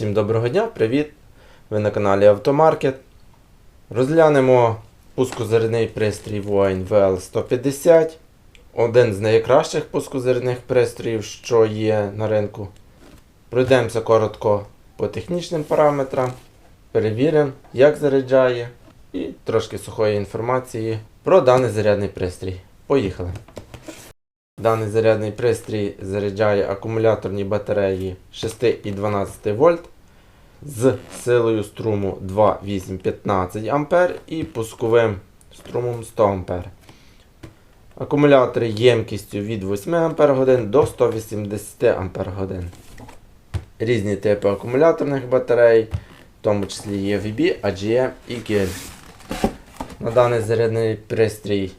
Всім доброго дня, привіт! Ви на каналі Автомаркет. Розглянемо пускозарядний пристрій Voine VL150. Один з найкращих пускозарядних пристроїв, що є на ринку. Пройдемося коротко по технічним параметрам, перевіримо, як заряджає, і трошки сухої інформації про даний зарядний пристрій. Поїхали! Даний зарядний пристрій заряджає акумуляторні батареї 6 і 12 вольт з силою струму 2,815 А і пусковим струмом 100 А. Акумулятори ємкістю від 8 Ах до 180 Ах. Різні типи акумуляторних батарей, в тому числі EVB, AGM і GIL. На даний зарядний пристрій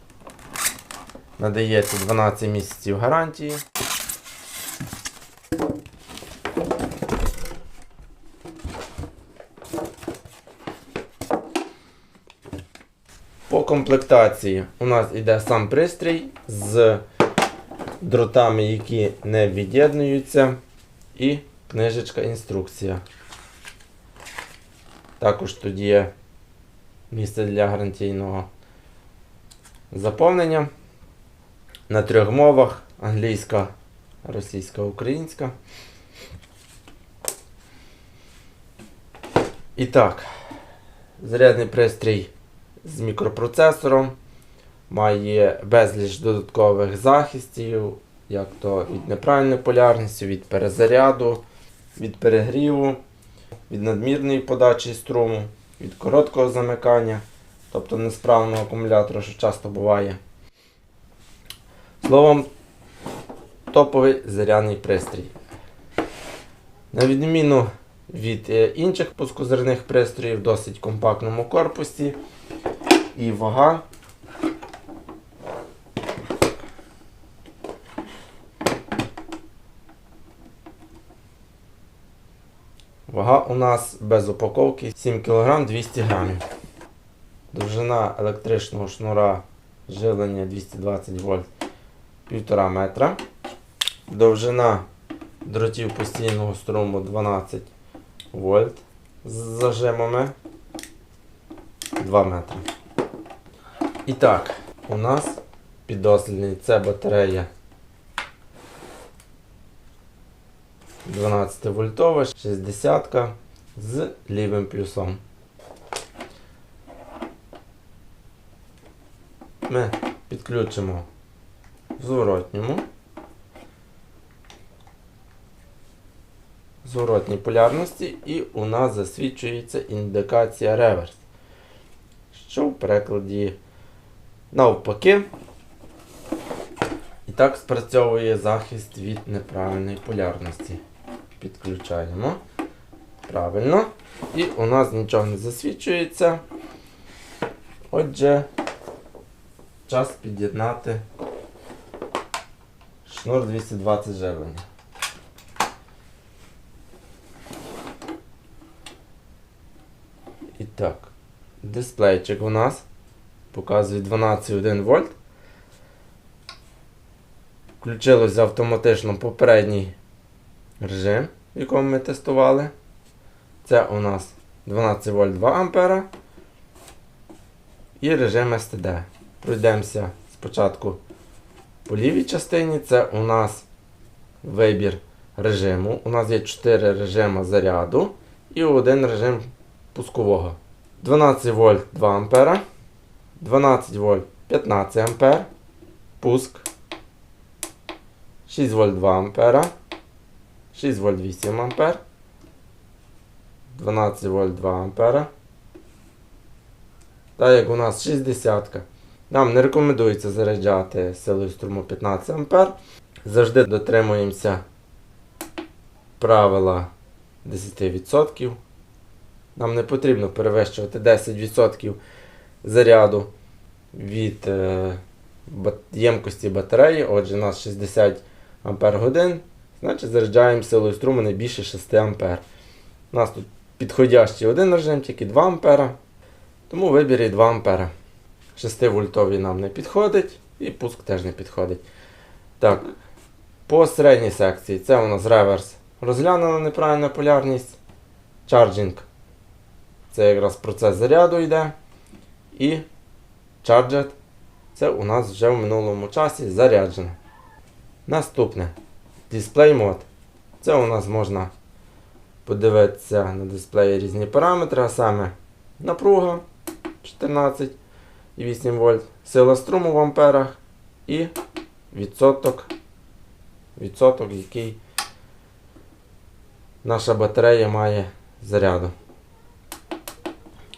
надається 12 місяців гарантії. По комплектації у нас йде сам пристрій з дротами, які не від'єднуються, і книжечка інструкція. Також тут є місце для гарантійного заповнення на трьох мовах: англійська, російська, українська. І так, зарядний пристрій з мікропроцесором має безліч додаткових захистів, як то від неправильної полярності, від перезаряду, від перегріву, від надмірної подачі струму, від короткого замикання, тобто несправного акумулятора, що часто буває. Словом, топовий зарядний пристрій. На відміну від е, інших пускозерних пристроїв в досить компактному корпусі і вага. Вага у нас без упаковки 7 кг 200 г. Довжина електричного шнура живлення 220 вольт 1,5 метра. Довжина дротів постійного струму 12 вольт з зажимами 2 метри. І так, у нас піддослідний це батарея 12 вольтова, 60 з лівим плюсом. Ми підключимо зворотньому. Зворотній полярності і у нас засвідчується індикація реверс. Що в перекладі навпаки. І так спрацьовує захист від неправильної полярності. Підключаємо. Правильно. І у нас нічого не засвідчується. Отже, час під'єднати шнур 220 живлення. І так, дисплейчик у нас показує 12,1 вольт. Включилося автоматично попередній режим, в якому ми тестували. Це у нас 12 вольт 2 ампера і режим STD. Пройдемося спочатку по лівій частині. Це у нас вибір режиму. У нас є 4 режими заряду і один режим пускового. 12 вольт 2 ампера, 12 вольт 15 ампер, пуск, 6 вольт 2 ампера, 6 вольт 8 ампер, 12 вольт 2 ампера. Так як у нас 60 нам не рекомендується заряджати силою струму 15 ампер. Завжди дотримуємося правила 10%. Нам не потрібно перевищувати 10% заряду від е, ємкості батареї. Отже, у нас 60 Ампер годин. Значить заряджаємо силою струму не більше 6 А. У нас тут підходящий один режим, тільки 2 ампера. Тому вибір і 2 ампера. 6 вольтовий нам не підходить і пуск теж не підходить. Так, по середній секції це у нас реверс. Розглянула неправильна полярність. Charging. Це якраз процес заряду йде. І Charged. Це у нас вже в минулому часі заряджено. Наступне. Display Mode. Це у нас можна подивитися на дисплеї різні параметри, а саме напруга 14,8 вольт, сила струму в амперах і відсоток, відсоток, який наша батарея має заряду.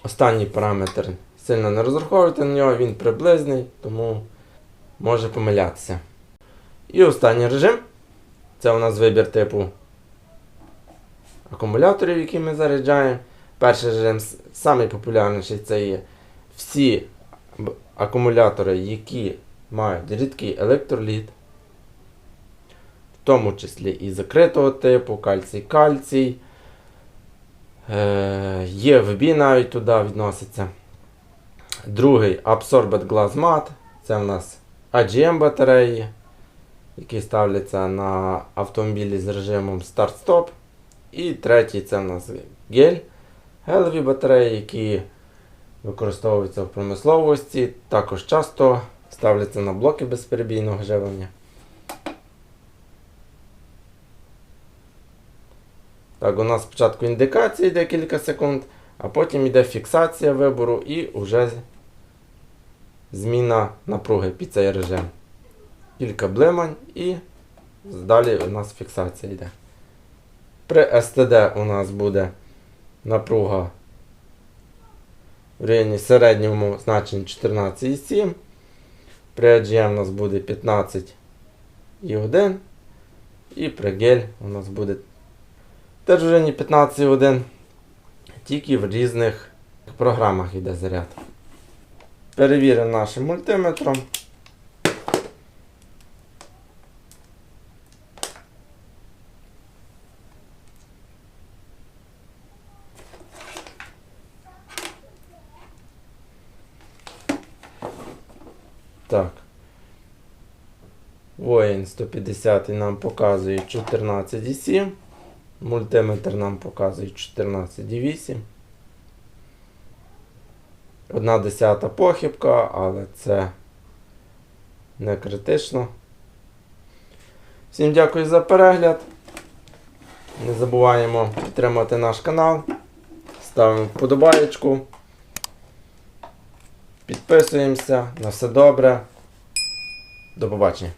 Останній параметр сильно не розраховуйте на нього, він приблизний, тому може помилятися. І останній режим це у нас вибір типу акумуляторів, які ми заряджаємо. Перший режим, с- самий популярніший, це є всі акумулятори, які мають рідкий електроліт, в тому числі і закритого типу, кальцій-кальцій. Е, ЄВБ навіть туди відноситься. Другий Absorbed Glass Mat. Це в нас AGM батареї, які ставляться на автомобілі з режимом старт-стоп. І третій це в нас гель. Гелеві батареї, які використовуються в промисловості, також часто ставляться на блоки безперебійного живлення. Так, у нас спочатку індикація йде кілька секунд, а потім йде фіксація вибору і вже зміна напруги під цей режим. Кілька блимань і далі у нас фіксація йде. При STD у нас буде напруга в районі середньому значенні 14,7. При AGM у нас буде 15,1. І при гель у нас буде теж в районі 15,1. Тільки в різних програмах йде заряд. Перевіримо нашим мультиметром. Так. Воїн 150 нам показує 14,7. Мультиметр нам показує 14,8. Одна десята похибка, але це не критично. Всім дякую за перегляд. Не забуваємо підтримати наш канал. Ставимо вподобаєчку. Підписуємося. На все добре. До побачення.